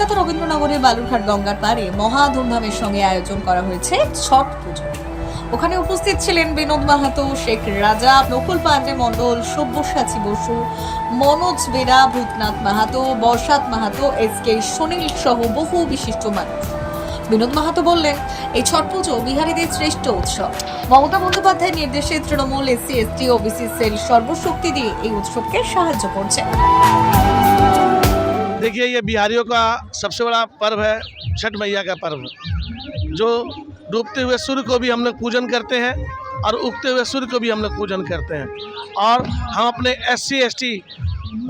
কলকাতা রবীন্দ্রনগরে বালুরঘাট গঙ্গার পাড়ে মহা ধুমধামের সঙ্গে আয়োজন করা হয়েছে ছট পুজো। ওখানে উপস্থিত ছিলেন বিনোদ মাহাতো, শেখ রাজা, নকুল পান্ডে মণ্ডল, সব্যসাচী বসু, মনোজ বেরা, ভূতনাথ মাহাতো, বর্ষাত মাহাতো, এস কে সুনীল সহ বহু বিশিষ্ট মানুষ। বিনোদ মাহাতো বললেন, এই ছট পুজো বিহারীদের শ্রেষ্ঠ উৎসব। মমতা বন্দ্যোপাধ্যায়ের নির্দেশে Trinamool SC, ST, OBC cell সর্বশক্তি দিয়ে এই উৎসবকে সাহায্য করছে। देखिए, ये बिहारियों का सबसे बड़ा पर्व है, छठ मैया का पर्व। जो डूबते हुए सूर्य को भी हम लोग पूजन करते हैं और उगते हुए सूर्य को भी हम लोग पूजन करते हैं। और हम अपने S C S T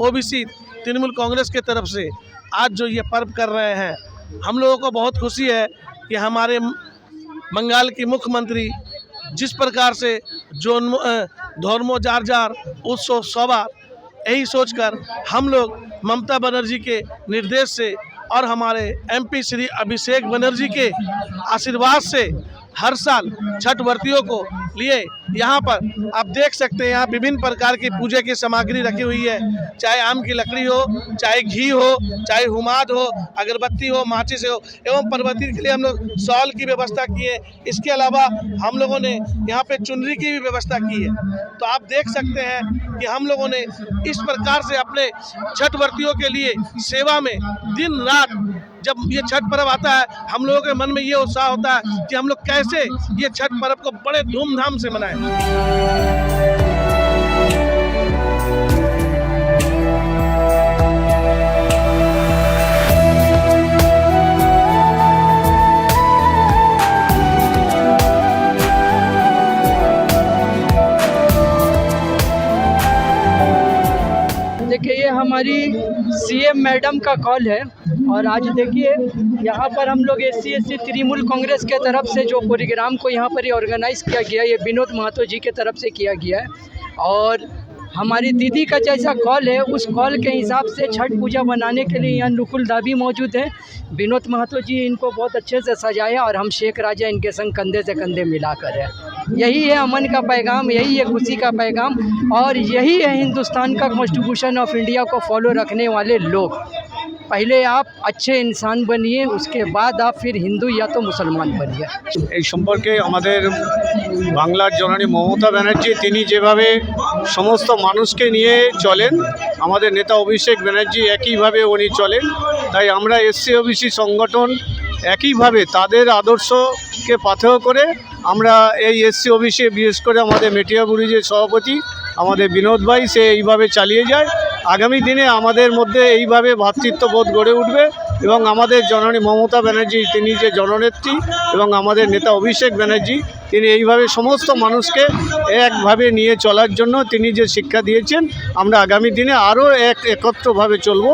O B C Trinamool Congress के तरफ़ से आज जो ये पर्व कर रहे हैं, हम लोगों को बहुत खुशी है कि हमारे बंगाल की मुख्यमंत्री जिस प्रकार से जो धर्मो जार जार, उत्सव सभा, यही सोचकर हम लोग ममता बनर्जी के निर्देश से और हमारे एमपी श्री अभिषेक बनर्जी के आशीर्वाद से हर साल छठ व्रतियों को लिए यहाँ पर आप देख सकते हैं यहाँ विभिन्न प्रकार की पूजा की सामग्री रखी हुई है। चाहे आम की लकड़ी हो, चाहे घी हो, चाहे हुमाद हो, अगरबत्ती हो, माचिस हो, एवं पर्वती के लिए हम लोग शॉल की व्यवस्था की है। इसके अलावा हम लोगों ने यहाँ पे चुनरी की भी व्यवस्था की है। तो आप देख सकते हैं कि हम लोगों ने इस प्रकार से अपने छठ व्रतियों के लिए सेवा में दिन रात जब ये छठ पर्व आता है, हम लोगों के मन में ये उत्साह होता है कि हम लोग कैसे ये छठ पर्व को बड़े धूमधाम से मनाएं मैडम का कॉल है और आज देखिए, यहाँ पर हम लोग एस सी तृणमूल कांग्रेस के तरफ़ से जो प्रोग्राम को यहाँ पर ऑर्गेनाइज किया गया ये विनोद महतो जी के तरफ़ से किया गया है। और हमारी दीदी का जैसा कॉल है उस कॉल के हिसाब से छठ पूजा बनाने के लिए यहाँ नुकुल दाबी मौजूद है विनोद महतो जी इनको बहुत अच्छे से सजाए और हम शेख राजा इनके संग कंधे से कंधे मिलाकर है यही है अमन का पैगाम यही है खुशी का पैगाम और यही है हिंदुस्तान का कॉन्स्टिट्यूशन ऑफ इंडिया को फॉलो रखने वाले लोग पहले आप अच्छे इंसान बनिए उसके बाद आप फिर हिंदू या तो मुसलमान बनिए এই সম্পর্কে আমাদের বাংলার জননী মমতা ব্যানার্জি তিনি যেভাবে সমস্ত মানুষকে নিয়ে চলেন। আমাদের নেতা অভিষেক ব্যানার্জি একইভাবে উনি চলেন। তাই আমরা এসসি ওবিসি সংগঠন একইভাবে তাদের আদর্শকে পাথেয় করে আমরা এই এসসি ওবিসি, বিশেষ করে আমাদের মেটিয়াবুড়ি যে সভাপতি, আমাদের বিনোদ ভাই, সে এইভাবে চালিয়ে যায়। আগামী দিনে আমাদের মধ্যে এইভাবে ভ্রাতৃত্ববোধ গড়ে উঠবে এবং আমাদের জননী মমতা ব্যানার্জি, তিনি যে জননেত্রী এবং আমাদের নেতা অভিষেক ব্যানার্জি, তিনি এইভাবে সমস্ত মানুষকে একভাবে নিয়ে চলার জন্য তিনি যে শিক্ষা দিয়েছেন, আমরা আগামী দিনে আরও এক একত্রভাবে চলবো।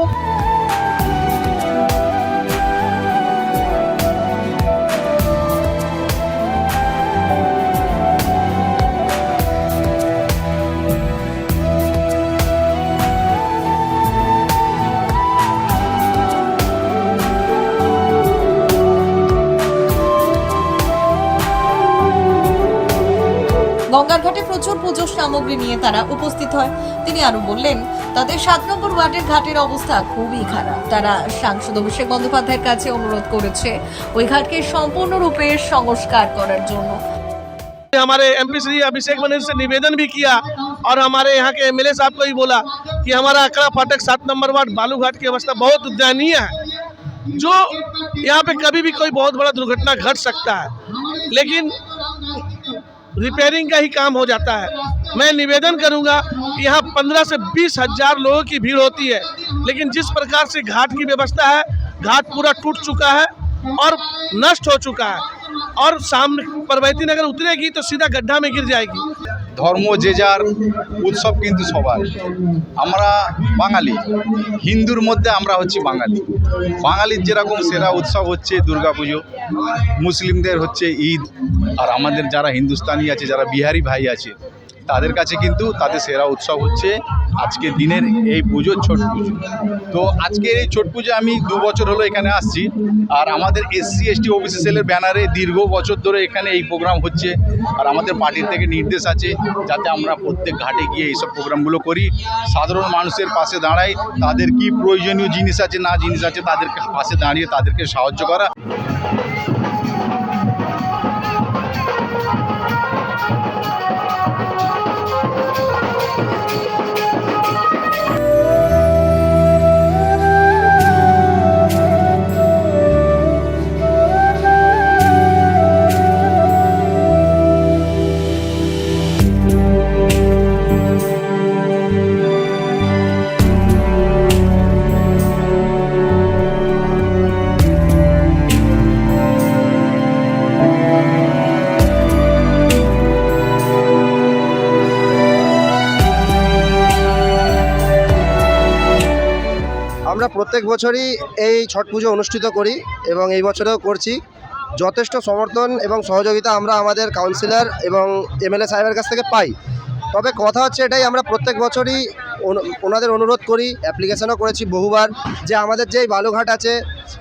পুজোর সামগ্রী নিয়ে তারা উপস্থিত হয় তিনি আরো বললেন তাদের সাত নম্বর ওয়ার্ডের ঘাটের অবস্থা খুবই খারাপ তারা সাংসদ অভিষেক বন্দ্যোপাধ্যায়ের কাছে অনুরোধ করেছে ওই ঘাটকে সম্পূর্ণরূপে সংস্কার করার জন্য हमारे एमपी श्री अभिषेक बनर्जी से निवेदन भी किया और हमारे यहाँ के एमएलए साहब को भी बोला कि हमारा अकड़ा फाटक सात नंबर वार्ड बालूघाट की अवस्था बहुत दयनीय है जो यहाँ पे कभी भी कोई बहुत बड़ा दुर्घटना घट सकता है लेकिन रिपेयरिंग का ही काम हो जाता है मैं निवेदन करूंगा कि यहाँ पंद्रह से बीस हजार लोगों की भीड़ होती है लेकिन जिस प्रकार से घाट की व्यवस्था है घाट पूरा टूट चुका है और नष्ट हो चुका है और सामने परवैती नगर उतरेगी तो सीधा गड्ढा में गिर जाएगी ধর্ম যে যার উৎসব কিন্তু সবার আমরা বাঙালি হিন্দুর মধ্যে আমরা হচ্ছি বাঙালি বাঙালির যেরকম সেরা উৎসব হচ্ছে দুর্গাপুজো মুসলিমদের হচ্ছে ঈদ আর আমাদের যারা হিন্দুস্তানি আছে যারা বিহারি ভাই আছে তাদের কাছে কিন্তু তাদের সেরা উৎসব হচ্ছে আজকের দিনের এই পুজো ছট পুজো। তো আজকের এই ছট পুজো আমি দু বছর হলো এখানে আসছি। আর আমাদের এসসি, এসটি, ওবিসি সেলের ব্যানারে দীর্ঘ বছর ধরে এখানে এই প্রোগ্রাম হচ্ছে। আর আমাদের পার্টির থেকে নির্দেশ আছে যাতে আমরা প্রত্যেক ঘাটে গিয়ে এইসব প্রোগ্রামগুলো করি। সাধারণ মানুষের পাশে দাঁড়াই, তাদের কি প্রয়োজনীয় জিনিস আছে, না জিনিস আছে, তাদেরকে পাশে দাঁড়িয়ে তাদেরকে সাহায্য করা। আমরা প্রত্যেক বছরই এই ছট পুজো অনুষ্ঠিত করি এবং এই বছরেও করছি। যথেষ্ট সমর্থন এবং সহযোগিতা আমরা আমাদের কাউন্সিলর এবং এমএলএ সাহেবের কাছ থেকে পাই। তবে কথা হচ্ছে এটাই, আমরা প্রত্যেক বছরই ওনাদের অনুরোধ করি অ্যাপ্লিকেশনও করেছি বহুবার যে আমাদের যে বালুঘাট আছে,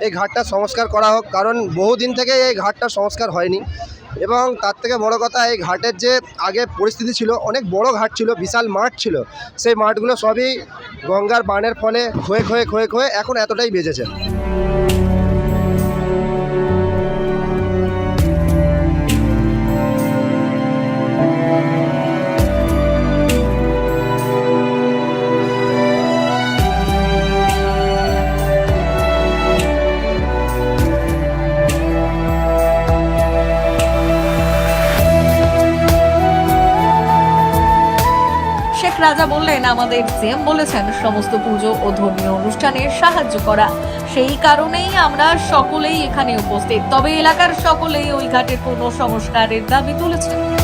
এই ঘাটটা সংস্কার করা হোক। কারণ বহুদিন থেকে এই ঘাটটা সংস্কার হয়নি। এবং তার থেকে বড় কথা, এই ঘাটের যে আগে পরিস্থিতি ছিল, অনেক বড় ঘাট ছিল, বিশাল মাঠ ছিল। সেই মাঠগুলো সবই গঙ্গার বানের ফলে ক্ষয়ে ক্ষয়ে ক্ষয়ে ক্ষয়ে এখন এতটাই বেজেছে। রাজা বললেন, আমাদের সিএম বলেছেন, সমস্ত পুজো ও ধর্মীয় অনুষ্ঠানে সাহায্য করা। সেই কারণেই আমরা সকলেই এখানে উপস্থিত। তবে এলাকার সকলেই ওই ঘাটের কোনো সংস্কারের দাবি তুলেছেন।